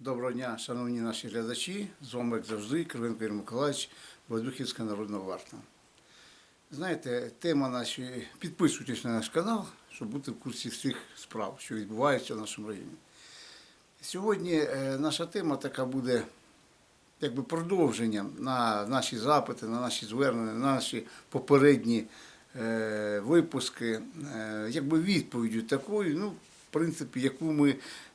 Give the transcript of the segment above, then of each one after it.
Доброго дня, шановні наші глядачі. З вами, як завжди, Кривенко Ігор Миколаївич, Байдухівська народна варта. Знаєте, тема нашої, підписуйтесь на наш канал, щоб бути в курсі всіх справ, що відбуваються в нашому районі. Сьогодні е, наша тема така буде якби продовженням на наші запити, на наші звернення, на наші попередні е, випуски, е, якби відповіддю такою, ну, принципі, яку ми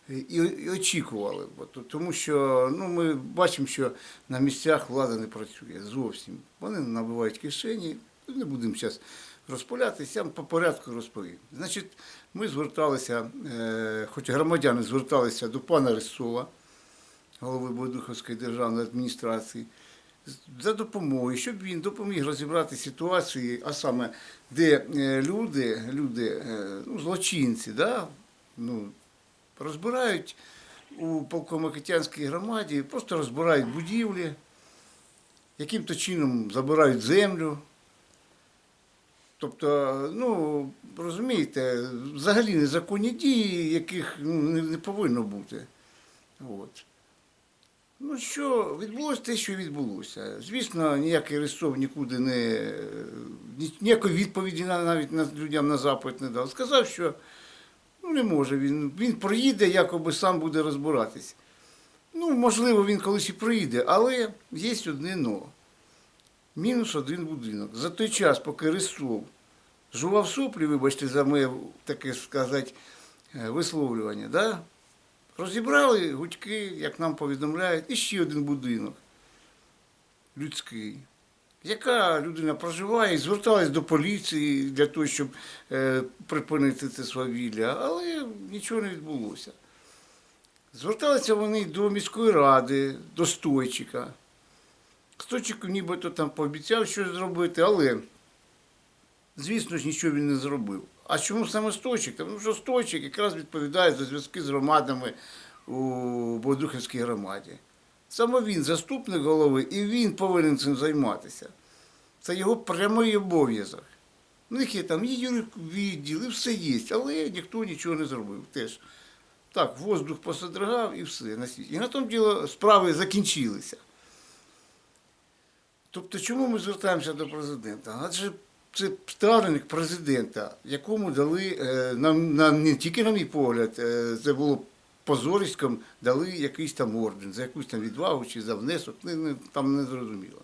і, і очікували. Бо то- Тому що ну, ми бачимо, що на місцях влада не працює зовсім. Вони набивають кишені, не будемо зараз розпалятися, по порядку розповім. Значить, ми зверталися, е, хоч громадяни зверталися до пана Рисова, голови Бодуховської державної адміністрації, за допомогою, щоб він допоміг розібрати ситуацію, а саме, де е, люди, люди е, ну, злочинці, да, ну, розбирають у Полкомакитянській громаді, просто розбирають будівлі, яким-то чином забирають землю. Тобто, ну, розумієте, взагалі незаконні дії, яких ну, не, повинно бути. От. Ну що, відбулося те, що відбулося. Звісно, ніякий Рисов нікуди не ніякої відповіді навіть на людям на запит не дав. Сказав, що не може він. Він проїде, якоби сам буде розбиратись. Ну, можливо, він колись і проїде, але є одне но. Мінус один будинок. За той час, поки Рисов жував соплі, вибачте, за моє таке сказати е, висловлювання, да? розібрали гудьки, як нам повідомляють, і ще один будинок людський. Яка людина проживає і зверталась до поліції для того, щоб е, припинити це свавілля, але нічого не відбулося. Зверталися вони до міської ради, до стойчика. Стойчик нібито там пообіцяв щось зробити, але, звісно ж, нічого він не зробив. А чому саме стойчик? Тому що стойчик якраз відповідає за зв'язки з громадами у Бодухівській громаді. Саме він заступник голови, і він повинен цим займатися. Це його прямий обов'язок. У них є там і юрвідділ, і все є, але ніхто нічого не зробив теж. Так, воздух посодригав і все на світі. І на тому діло справи закінчилися. Тобто, чому ми звертаємося до президента? Адже це ставленик президента, якому дали, е, нам, нам не тільки на мій погляд, е, це було позориськом, дали якийсь там орден за якусь там відвагу чи за внесок, не, не, там не зрозуміло.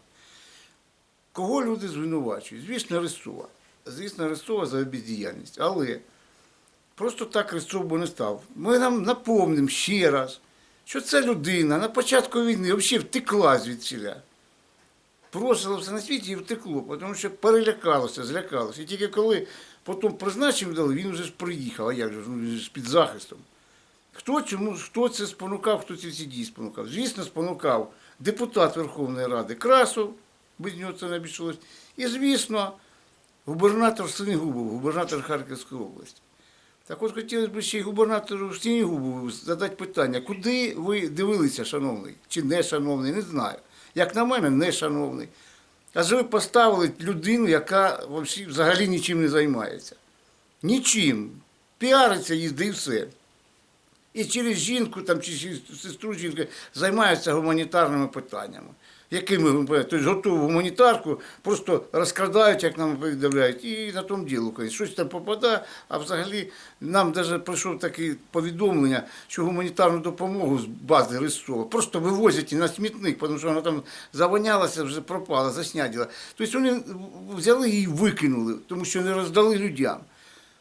Кого люди звинувачують? Звісно, Арестова. Звісно, Арестова за бездіяльність. Але просто так Арестов би не став. Ми нам напомнимо ще раз, що ця людина на початку війни взагалі втекла звідсіля. Бросила все на світі і втекло, тому що перелякалося, злякалося. І тільки коли потім призначення дали, він вже ж приїхав, а як же, ну, він ж під захистом. Хто, чому, хто це спонукав, хто ці всі дії спонукав? Звісно, спонукав депутат Верховної Ради Красов, без нього це не обійшлось. І, звісно, губернатор Синігубов, губернатор Харківської області. Так от хотілося б ще й губернатору Синігубову задати питання, куди ви дивилися, шановний, чи не шановний, не знаю. Як на мене, не шановний. Адже ви поставили людину, яка взагалі- нічим не займається. Нічим. Піариться, їздить і все. І через жінку там, чи сестру жінки займаються гуманітарними питаннями. Якими тобто готову гуманітарку просто розкрадають, як нам повідомляють, і на тому діло щось там попадає, а взагалі нам навіть прийшло таке повідомлення, що гуманітарну допомогу з бази Рисова просто вивозять і на смітник, тому що вона там завонялася, вже пропала, засняділа. Тобто вони взяли її викинули, тому що не роздали людям.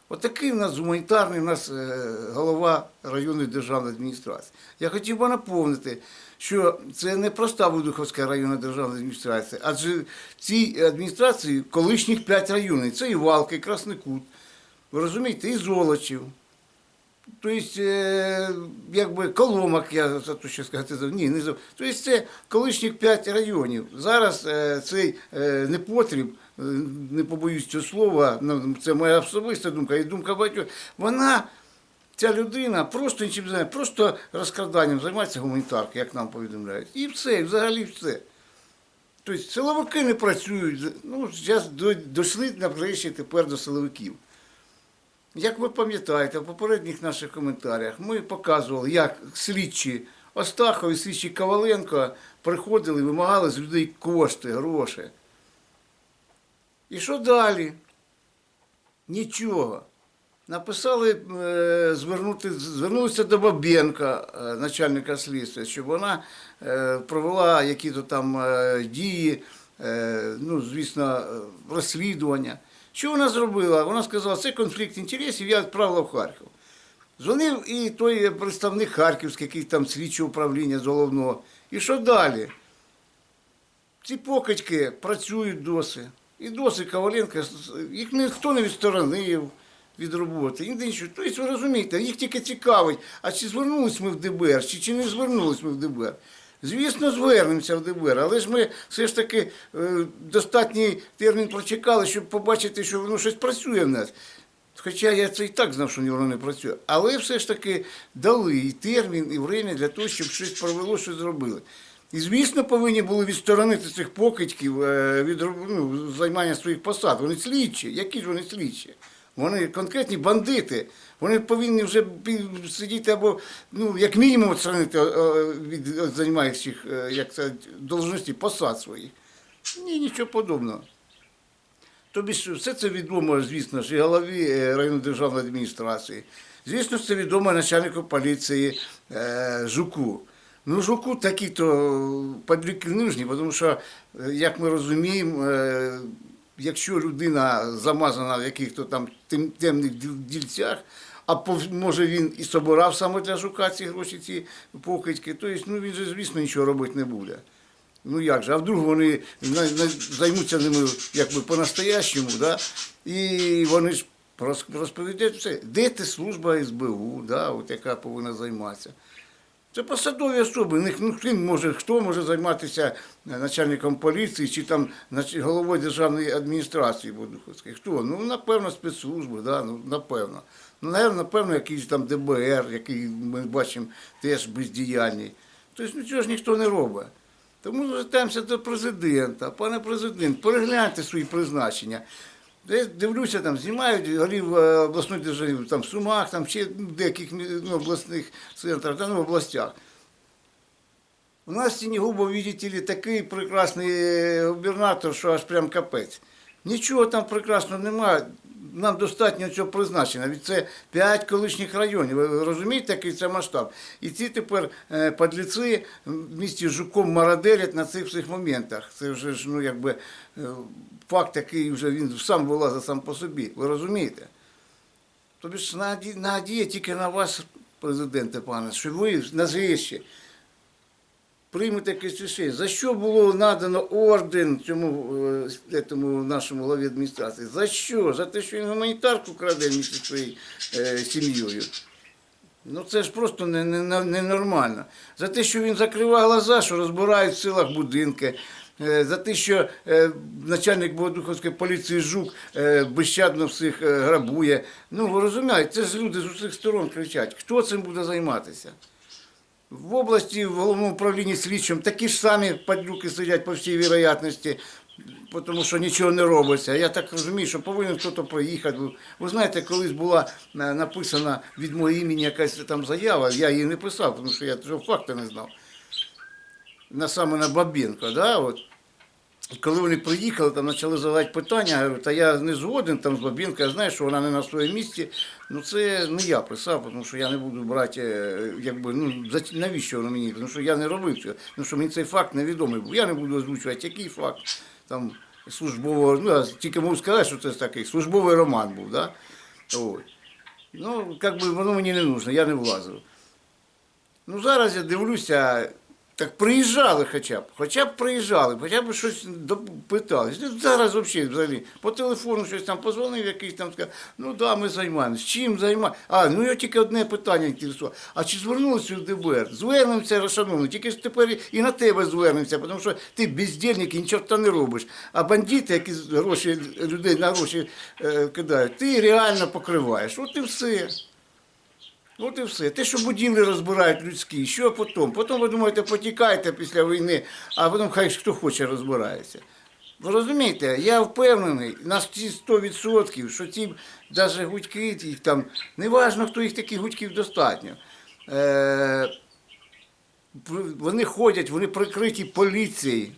Отакий у нас гуманітарний у нас е, голова районної державної адміністрації. Я хотів би наповнити, що це не проста Будуховська районна державна адміністрація, адже цій адміністрації колишніх п'ять районів. Це і Валки, і Красний Кут, ви розумієте, і Золочів. Тобто, якби Коломак, я за то що сказати, ні, не. Тобто це колишніх п'ять районів. Зараз е, цей е, непотріб, не побоюсь цього слова, ну, це моя особиста думка і думка багатьох, вона, ця людина просто нічим не знає, просто розкраданням займається гуманітаркою, як нам повідомляють. І все, і взагалі все. Тобто силовики не працюють. Ну, зараз дійшли нарешті тепер до силовиків. Як ви пам'ятаєте, в попередніх наших коментарях ми показували, як слідчі Остахов і слідчий Коваленко приходили, вимагали з людей кошти, гроші. І що далі? Нічого. Написали, е, звернути, звернулися до Бабенка, е, начальника слідства, щоб вона е, провела якісь там дії, ну, звісно, розслідування. Що вона зробила? Вона сказала, це конфлікт інтересів, я відправила в Харків. Дзвонив і той представник Харківський, який там слідче управління з головного. І що далі? Ці покидьки працюють досі. І досі Коваленко, їх ніхто не відсторонив від роботи. Нічого. Тобто, ви розумієте, їх тільки цікавить, а чи звернулись ми в ДБР, чи, чи не звернулись ми в ДБР. Звісно, звернемося в ДБР, але ж ми все ж таки е, достатній термін прочекали, щоб побачити, що воно щось працює в нас. Хоча я це і так знав, що воно не працює. Але все ж таки дали і термін, і время для того, щоб щось провело, щось зробили. І, звісно, повинні були відсторонити цих покидьків е, від ну, займання своїх посад. Вони слідчі. Які ж вони слідчі? Вони конкретні бандити. Вони повинні вже сидіти або, ну, як мінімум, відсторонити е, від від займаючих, е, як це, должності посад своїх. Ні, нічого подобного. Тобі все це відомо, звісно ж, і голові е, районної державної адміністрації. Звісно, це відомо начальнику поліції е, Жуку. Ну, Жуку такі-то подлюки не нужні, тому що, е, як ми розуміємо, е, якщо людина замазана в яких-то там тем- темних дільцях, а може він і собирав саме для жука ці гроші, ці покидьки, то есть, ну, він же, звісно, нічого робити не буде. Ну як же, а вдруг вони займуться ними якби по-настоящему, да? і вони ж роз- розповідають все. Де ти служба СБУ, да? От яка повинна займатися? Це посадові особи. них, Ну, хто може, хто може займатися е, начальником поліції чи там головою державної адміністрації Бодуховської? Хто? Ну, напевно, спецслужби, да? ну, напевно. Ну, напевно, якийсь там ДБР, який ми бачимо теж бездіяльний. Тобто, ну цього ж ніхто не робить. Тому звертаємося до президента. Пане президент, перегляньте свої призначення. Я дивлюся, там знімають голів е, обласної держави, там в Сумах, там ще в деяких ну, обласних центрах, та ну, в областях. У нас в Сінігубо, видите ли, такий прекрасний е, губернатор, що аж прям капець. Нічого там прекрасного немає. Нам достатньо цього призначення. Від це п'ять колишніх районів. Ви розумієте, який це масштаб? І ці тепер е, подліці в місті Жуком мародерять на цих всіх моментах. Це вже ж, ну, якби е, факт, який вже він сам вилазить сам по собі. Ви розумієте? Тобі ж наді- надія тільки на вас, президенте пане, що ви назвіще приймете якесь рішення. За що було надано орден цьому е, этому нашому главі адміністрації? За що? За те, що він гуманітарку краде між своєю е, сім'єю. Ну це ж просто не- не- не- ненормально. За те, що він закриває глаза, що розбирають в селах будинки. е, За те, що е, начальник Богодуховської поліції Жук е, безщадно всіх е, грабує. Ну, ви розумієте, це ж люди з усіх сторон кричать. Хто цим буде займатися? В області, в головному управлінні слідчим такі ж самі падлюки сидять по всій вероятності, тому що нічого не робиться. Я так розумію, що повинен хтось проїхати. Ви- знаєте, колись була е, написана від моєї імені якась там заява, я її не писав, тому що я цього факту не знав. На саме на Бабінка, да, от. Коли вони приїхали, там почали задавати питання, я говорю, та я не згоден там з Бабінка, я знаю, що вона не на своєму місці. Ну це не я писав, тому що я не буду брати, е, якби, ну навіщо воно мені? Тому що я не робив цього, тому що мені цей факт невідомий був. Я не буду озвучувати, який факт там службового, ну я тільки можу сказати, що це такий службовий роман був, да? Ось. Ну, як би воно мені не нужно, я не влазив. Ну зараз я дивлюся, так приїжджали хоча б, хоча б приїжджали, хоча б щось питали. Зараз взагалі, взагалі по телефону щось там позвонив, якийсь там сказав, ну да, ми займаємося. Чим займаємося? А, ну я тільки одне питання інтересувало. А чи звернулися в ДБР? Звернемося, шановні, тільки ж тепер і на тебе звернемося, тому що ти бездільник і нічого не робиш. А бандити, які гроші людей на гроші е, кидають, ти реально покриваєш. От і все. От і все. Те, що будівлі розбирають людські, що потім? Потім ви думаєте, потікайте після війни, а потім хай хто хоче розбирається. Ви розумієте, я впевнений на ці 100%, що ці навіть гудьки, їх там, неважно, хто їх таких гудьків достатньо. Е, Вони ходять, вони прикриті поліцією.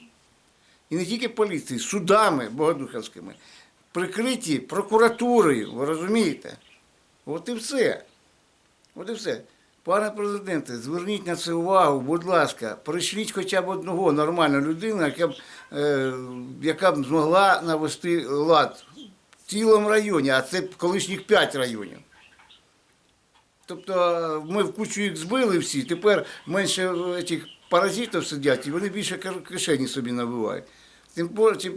І не тільки поліцією, судами богодухівськими, прикриті прокуратурою, ви розумієте? От і все. От і все. Пане президенте, зверніть на це увагу, будь ласка, прийшліть хоча б одного нормальну людину, яка б, е, яка б змогла навести лад в цілому районі, а це колишніх п'ять районів. Тобто е, ми в кучу їх збили всі, тепер менше е, цих паразитів сидять, і вони більше кишені собі набивають. Тим,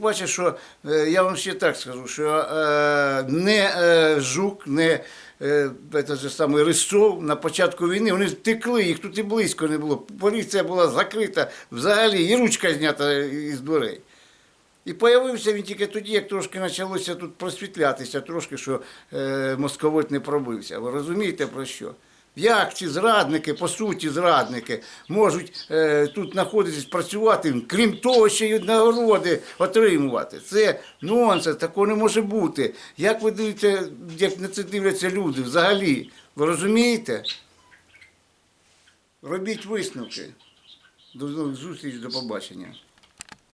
паче, що е, я вам ще так скажу, що е, не е, жук, не це саме Рисцов на початку війни, вони втекли, їх тут і близько не було. Поліція була закрита взагалі, і ручка знята із дверей. І появився він тільки тоді, як трошки почалося тут просвітлятися, трошки, що московит не пробився. Ви розумієте про що? Як ці зрадники, по суті, зрадники, можуть е, тут знаходитись, працювати, крім того, ще й нагороди отримувати. Це нонсенс, такого не може бути. Як ви дивите, як на це дивляться люди взагалі? Ви розумієте? Робіть висновки. До нових зустрічей, до побачення.